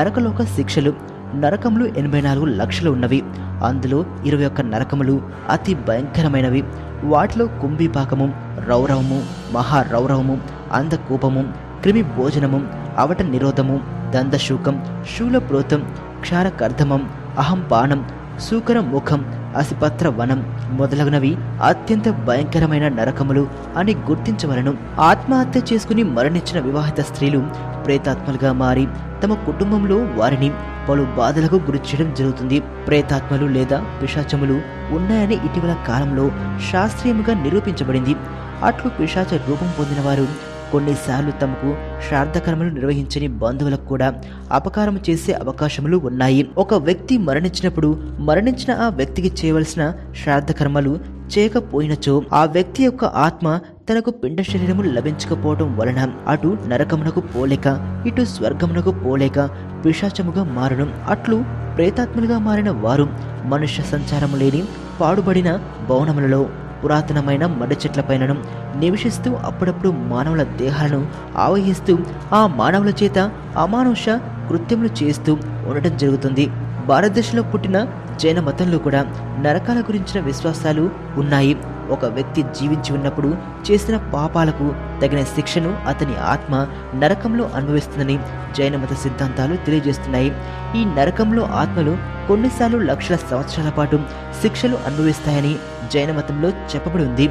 నరకలోక శిక్షలు నరకములు ఎనభై నాలుగు లక్షలు ఉన్నవి. అందులో ఇరవై ఒక్క నరకములు అతి భయంకరమైనవి. వాటిలో కుంభిపాకము రౌరవము మహారౌరవము అంధకూపము క్రిమి భోజనము అవట నిరోధము దందశూకం శూలప్రోతం క్షారకర్ధమం అహంపానం సూకర ముఖం అసిపత్ర వనం మొదలగునవి అత్యంత భయంకరమైన నరకములు అని గుర్తించవలను. ఆత్మహత్య చేసుకుని మరణించిన వివాహిత స్త్రీలు ప్రేతాత్మలుగా మారి తమ కుటుంబంలో వారిని పలు బాధలకు గురి చేయడం జరుగుతుంది. ప్రేతాత్మలు లేదా పిశాచములు ఉన్నాయని ఇటీవల కాలంలో శాస్త్రీయముగా నిరూపించబడింది. అట్లు పిశాచ రూపం పొందిన వారు కొన్నిసార్లు తమకు శ్రాద్ధకర్మలు నిర్వహించని బంధువులకు కూడా అపకారం చేసే అవకాశములు ఉన్నాయి. ఒక వ్యక్తి మరణించినప్పుడు మరణించిన ఆ వ్యక్తికి చేయవలసిన శ్రాద్ధకర్మలు చేయకపోయినచో ఆ వ్యక్తి యొక్క ఆత్మ తనకు పిండ శరీరము లభించకపోవటం వలన అటు నరకమునకు పోలేక ఇటు స్వర్గమునకు పోలేక పిశాచముగా మారడం అట్లు ప్రేతాత్మలుగా మారిన వారు మనుష్య సంచారము లేని పాడుబడిన భవనములలో పురాతనమైన మర్రి చెట్లపైనను నివసిస్తూ అప్పుడప్పుడు మానవుల దేహాలను ఆవహిస్తూ ఆ మానవుల చేత అమానుష కృత్యములు చేస్తూ ఉండటం జరుగుతుంది. భారతదేశంలో పుట్టిన జైన మతంలో కూడా నరకాల గురించిన విశ్వాసాలు ఉన్నాయి. ఒక వ్యక్తి జీవించి ఉన్నప్పుడు చేసిన పాపాలకు తగిన శిక్షను అతని ఆత్మ నరకంలో అనుభవిస్తుందని జైన మత సిద్ధాంతాలు తెలియజేస్తున్నాయి. ఈ నరకంలో ఆత్మలు కొన్నిసార్లు లక్షల సంవత్సరాల పాటు శిక్షలు అనుభవిస్తాయని జైన మతంలో చెప్పబడి ఉంది.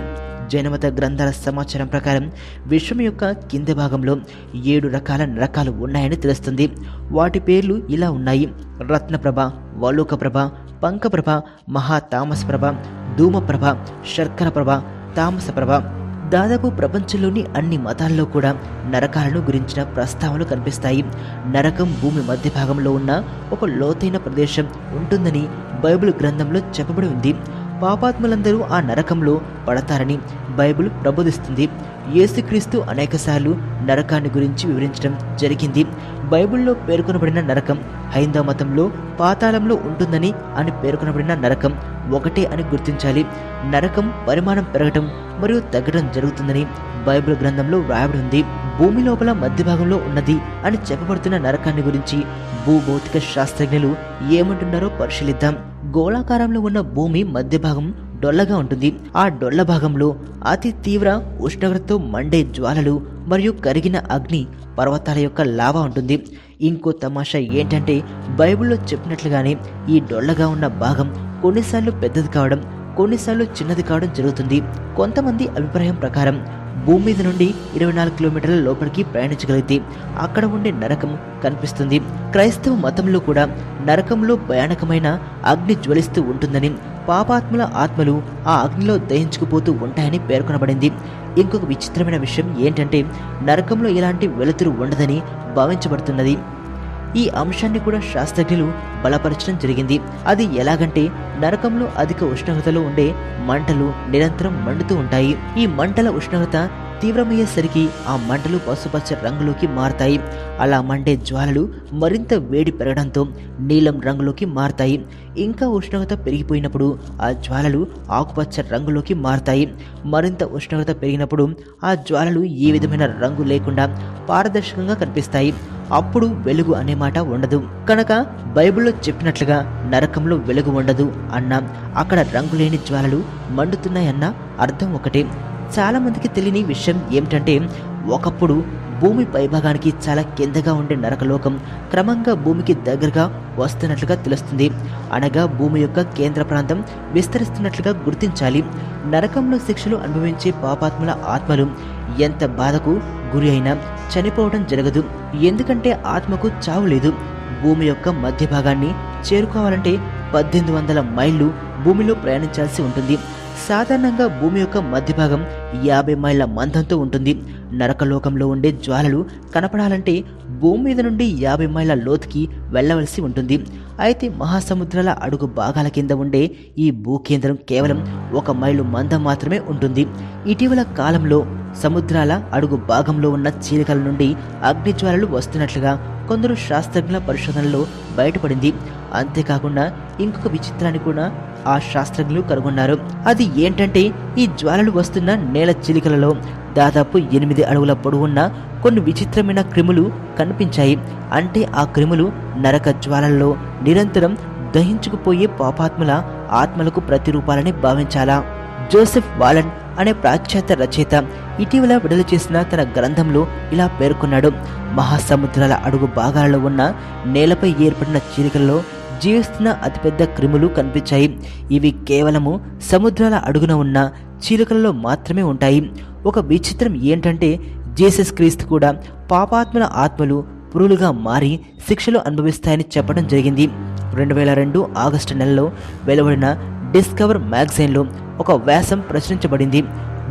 జైనమత గ్రంథాల సమాచారం ప్రకారం విశ్వం యొక్క కింది భాగంలో ఏడు రకాల నరకాలు ఉన్నాయని తెలుస్తుంది. వాటి పేర్లు ఇలా ఉన్నాయి. రత్నప్రభ వలోకప్రభ పంకప్రభ మహాతామసప్రభ ధూమప్రభ శర్కరప్రభ తామసప్రభ దాదాపు ప్రపంచంలోని అన్ని మతాల్లో కూడా నరకాలను గురించిన ప్రస్తావనలు కనిపిస్తాయి. నరకం భూమి మధ్య భాగంలో ఉన్న ఒక లోతైన ప్రదేశం ఉంటుందని బైబిల్ గ్రంథంలో చెప్పబడి ఉంది. పాపాత్ములందరూ ఆ నరకంలో పడతారని బైబిల్ ప్రబోధిస్తుంది. యేసుక్రీస్తు అనేకసార్లు నరకాన్ని గురించి వివరించడం జరిగింది. బైబిల్లో పేర్కొనబడిన నరకం హైందవ మతంలో పాతాళంలో ఉంటుందని అని పేర్కొనబడిన నరకం ఒకటే అని గుర్తించాలి. నరకం పరిమాణం పెరగటం మరియు తగ్గడం జరుగుతుందని బైబిల్ గ్రంథంలో వ్రాయబడి ఉంది. భూమి లోపల మధ్య భాగంలో ఉన్నది అని చెప్పబడుతున్న నరకాన్ని గురించి భూభౌతిక శాస్త్రజ్ఞులు ఏమంటున్నారో పరిశీలిద్దాం. గోళాకారంలో ఉన్న భూమి మధ్య భాగం డొల్లగా ఉంటుంది. ఆ డొల్ల భాగంలో అతి తీవ్ర ఉష్ణోగ్రతతో మండే జ్వాలలు మరియు కరిగిన అగ్ని పర్వతాల యొక్క లావా ఉంటుంది. ఇంకో తమాషా ఏంటంటే బైబిల్లో చెప్పినట్లుగానే ఈ డొల్లగా ఉన్న భాగం కొన్నిసార్లు పెద్దది కావడం కొన్నిసార్లు చిన్నది కావడం జరుగుతుంది. కొంతమంది అభిప్రాయం ప్రకారం భూమి మీద నుండి ఇరవై నాలుగు కిలోమీటర్ల లోపలికి ప్రయాణించగలిగితే అక్కడ ఉండే నరకం కనిపిస్తుంది. క్రైస్తవ మతంలో కూడా నరకంలో భయానకమైన అగ్ని జ్వలిస్తూ ఉంటుందని పాపాత్ముల ఆత్మలు ఆ అగ్నిలో దహించుకుపోతూ ఉంటాయని పేర్కొనబడింది. ఇంకొక విచిత్రమైన విషయం ఏంటంటే నరకంలో ఎలాంటి వెలుతురు ఉండదని భావించబడుతున్నది. ఈ అంశాన్ని కూడా శాస్త్రజ్ఞులు బలపరచడం జరిగింది. అది ఎలాగంటే నరకంలో అధిక ఉష్ణోగ్రతలో ఉండే మంటలు నిరంతరం మండుతూ ఉంటాయి. ఈ మంటల ఉష్ణోగ్రత తీవ్రమయ్యేసరికి ఆ మంటలు పసుపచ్చ రంగులోకి మారతాయి. అలా మండే జ్వాలలు మరింత వేడి పెరగడంతో నీలం రంగులోకి మారతాయి. ఇంకా ఉష్ణోగ్రత పెరిగిపోయినప్పుడు ఆ జ్వాలలు ఆకుపచ్చ రంగులోకి మారతాయి. మరింత ఉష్ణోగ్రత పెరిగినప్పుడు ఆ జ్వాలలు ఏ విధమైన రంగు లేకుండా పారదర్శకంగా కనిపిస్తాయి. అప్పుడు వెలుగు అనే మాట ఉండదు. కనుక బైబిల్లో చెప్పినట్లుగా నరకంలో వెలుగు ఉండదు అన్న అక్కడ రంగులేని జ్వాలలు మండుతున్నాయన్న అర్థం ఒకటే. చాలామందికి తెలియని విషయం ఏమిటంటే ఒకప్పుడు భూమి పైభాగానికి చాలా కిందగా ఉండే నరకలోకం క్రమంగా భూమికి దగ్గరగా వస్తున్నట్లుగా తెలుస్తుంది. అనగా భూమి యొక్క కేంద్ర ప్రాంతం విస్తరిస్తున్నట్లుగా గుర్తించాలి. నరకంలో శిక్షలు అనుభవించే పాపాత్మల ఆత్మలు ఎంత బాధకు గురి అయినా చనిపోవడం జరగదు. ఎందుకంటే ఆత్మకు చావు లేదు. భూమి యొక్క మధ్య భాగాన్ని చేరుకోవాలంటే పద్దెనిమిది వందల మైళ్ళు భూమిలో ప్రయాణించాల్సి ఉంటుంది. సాధారణంగా భూమి యొక్క మధ్య భాగం యాభై మైళ్ళ మందంతో ఉంటుంది. నరకలోకంలో ఉండే జ్వాలలు కనపడాలంటే భూమి మీద నుండి యాభై మైళ్ళ లోతుకి వెళ్ళవలసి ఉంటుంది. అయితే మహాసముద్రాల అడుగు భాగాల కింద ఉండే ఈ భూకేంద్రం కేవలం ఒక మైలు మందం మాత్రమే ఉంటుంది. ఇటీవల కాలంలో సముద్రాల అడుగు భాగంలో ఉన్న చీలికల నుండి అగ్నిజ్వాలలు వస్తున్నట్లుగా కొందరు శాస్త్రజ్ఞుల పరిశోధనలో బయటపడింది. అంతేకాకుండా ఇంకొక విచిత్రాన్ని కూడా ఆ శాస్త్రజ్ఞులు కనుగొన్నారు. అది ఏంటంటే ఈ జ్వాలలు వస్తున్న నేల చిలికలలో దాదాపు ఎనిమిది అడుగుల పొడవున్న కొన్ని విచిత్రమైన క్రిములు కనిపించాయి. అంటే ఆ క్రిములు నరక జ్వాలల్లో నిరంతరం దహించుకుపోయే పాపాత్మల ఆత్మలకు ప్రతిరూపాలని భావించాలా? జోసెఫ్ వాలన్ అనే పాశ్చాత్య రచయిత ఇటీవల విడుదల చేసిన తన గ్రంథంలో ఇలా పేర్కొన్నాడు. మహాసముద్రాల అడుగు భాగాలలో ఉన్న నేలపై ఏర్పడిన చీలికలలో జీవిస్తున్న అతిపెద్ద క్రిములు కనిపించాయి. ఇవి కేవలము సముద్రాల అడుగున ఉన్న చీలికలలో మాత్రమే ఉంటాయి. ఒక విచిత్రం ఏంటంటే జీసస్ క్రీస్తు కూడా పాపాత్మల ఆత్మలు పురులుగా మారి శిక్షలు అనుభవిస్తాయని చెప్పడం జరిగింది. రెండు వేల రెండు ఆగస్టు నెలలో వెలువడిన డిస్కవర్ మ్యాగజైన్లో ఒక వ్యాసం ప్రచురించబడింది.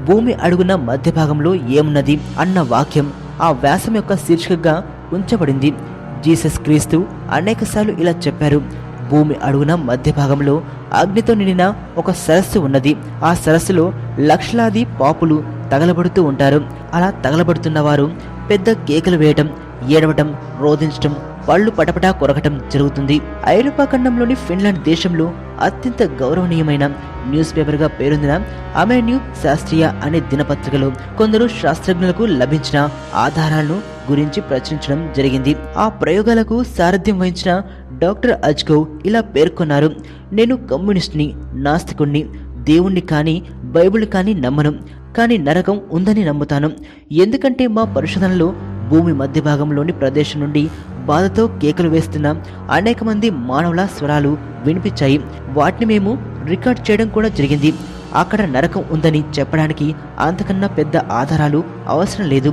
భూమి అడుగున మధ్య భాగంలో ఏమున్నది అన్న వాక్యం ఆ వ్యాసం యొక్క శీర్షికగా ఉంచబడింది. జీసస్ క్రీస్తు అనేకసార్లు ఇలా చెప్పారు. భూమి అడుగున మధ్య భాగంలో అగ్నితో నిండిన ఒక సరస్సు ఉన్నది. ఆ సరస్సులో లక్షలాది పాపులు తగలబడుతూ ఉంటారు. అలా తగలబడుతున్న వారు పెద్ద కేకలు వేయటం ఏడవటం రోధించటం పళ్ళు పటపటా కొరకటం జరుగుతుంది. ఐరోపా ఖండంలోని ఫిన్లాండ్ దేశంలో అత్యంత గౌరవనీయమైన న్యూస్ పేపర్గా పేరొందిన అమెన్యూ శాస్త్రీయ అనే దినపత్రికలో కొందరు శాస్త్రజ్ఞులకు లభించిన ఆధారాలను గురించి ప్రచురించడం జరిగింది. ఆ ప్రయోగాలకు సారథ్యం వహించిన డాక్టర్ అజ్కవ్ ఇలా పేర్కొన్నారు. నేను కమ్యూనిస్ట్ని నాస్తికుణ్ణి దేవుణ్ణి కానీ బైబిల్ కానీ నమ్మను. కానీ నరకం ఉందని నమ్ముతాను. ఎందుకంటే మా పరిశోధనలో భూమి మధ్య భాగంలోని ప్రదేశం నుండి బాధతో కేకలు వేస్తున్న అనేక మంది మానవుల స్వరాలు వినిపించాయి. వాటిని మేము రికార్డ్ చేయడం కూడా జరిగింది. అక్కడ నరకం ఉందని చెప్పడానికి అంతకన్నా పెద్ద ఆధారాలు అవసరం లేదు.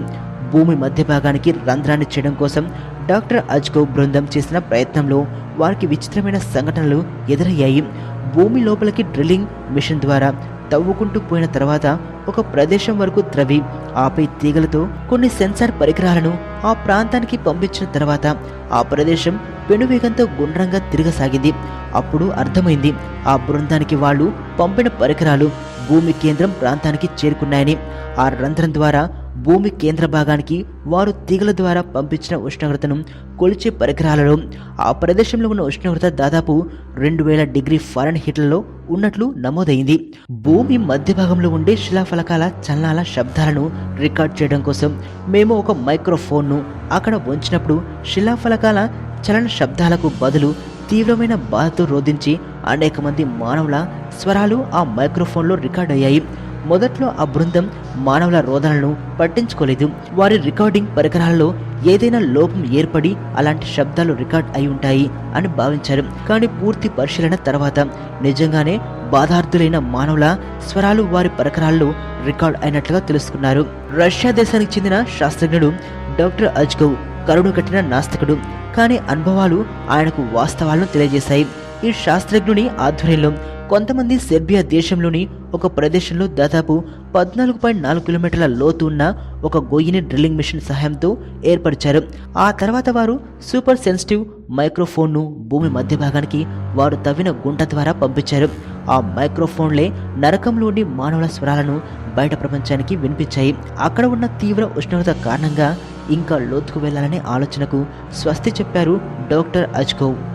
భూమి మధ్య భాగానికి రంధ్రాన్ని చేయడం కోసం డాక్టర్ అజ్కో బృందం చేసిన ప్రయత్నంలో వారికి విచిత్రమైన సంఘటనలు ఎదురయ్యాయి. భూమి లోపలికి డ్రిల్లింగ్ మిషన్ ద్వారా తవ్వుకుంటూ పోయిన తర్వాత ఒక ప్రదేశం వరకు త్రవి ఆపై తీగలతో కొన్ని సెన్సార్ పరికరాలను ఆ ప్రాంతానికి పంపించిన తర్వాత ఆ ప్రదేశం పెనువేగంతో గుండ్రంగా తిరగసాగింది. అప్పుడు అర్థమైంది ఆ బృందానికి వాళ్ళు పంపిన పరికరాలు భూమి కేంద్రం ప్రాంతానికి చేరుకున్నాయని. ఆ రంధ్రం ద్వారా భూమి కేంద్ర భాగానికి వారు తీగల ద్వారా పంపించిన ఉష్ణోగ్రతను కొలిచే పరికరాలలో ఆ ప్రదేశంలో ఉన్న ఉష్ణోగ్రత దాదాపు రెండు వేల డిగ్రీ ఫారెన్ హీట్లలో ఉన్నట్లు నమోదైంది. భూమి మధ్య భాగంలో ఉండే శిలాఫలకాల చలనాల శబ్దాలను రికార్డ్ చేయడం కోసం మేము ఒక మైక్రోఫోన్ను అక్కడ ఉంచినప్పుడు శిలాఫలకాల చలన శబ్దాలకు బదులు తీవ్రమైన బాధతో రోధించి అనేక మంది మానవుల స్వరాలు ఆ మైక్రోఫోన్లో రికార్డ్ అయ్యాయి. మొదట్లో ఆ బృందం మానవుల రోదనలను పట్టించుకోలేదు. వారి రికార్డింగ్ పరికరాల్లో ఏదైనా లోపం ఏర్పడి అలాంటి శబ్దాలు రికార్డ్ అయి ఉంటాయి అని భావించారు. కానీ పూర్తి పరిశీలన తర్వాత నిజంగానే బాధార్థులైన మానవుల స్వరాలు వారి పరికరాల్లో రికార్డ్ అయినట్లుగా తెలుసుకున్నారు. రష్యా దేశానికి చెందిన శాస్త్రజ్ఞుడు డాక్టర్ అజ్గవ్ కరుడు కట్టిన నాస్తికుడు. కానీ అనుభవాలు ఆయనకు వాస్తవాలను తెలియజేశాయి. ఈ శాస్త్రజ్ఞుని ఆధ్వర్యంలో కొంతమంది సెర్బియా దేశంలోని ఒక ప్రదేశంలో దాదాపు పద్నాలుగు పాయింట్ నాలుగు కిలోమీటర్ల లోతు ఉన్న ఒక గొయ్యిని డ్రిల్లింగ్ మిషన్ సహాయంతో ఏర్పరిచారు. ఆ తర్వాత వారు సూపర్ సెన్సిటివ్ మైక్రోఫోన్ను భూమి మధ్య భాగానికి వారు తవ్విన గుంట ద్వారా పంపించారు. ఆ మైక్రోఫోన్లే నరకంలోని మానవుల స్వరాలను బయట ప్రపంచానికి వినిపించాయి. అక్కడ ఉన్న తీవ్ర ఉష్ణోగ్రత కారణంగా ఇంకా లోతుకు వెళ్ళాలనే ఆలోచనకు స్వస్తి చెప్పారు డాక్టర్ అజ్కోవ్.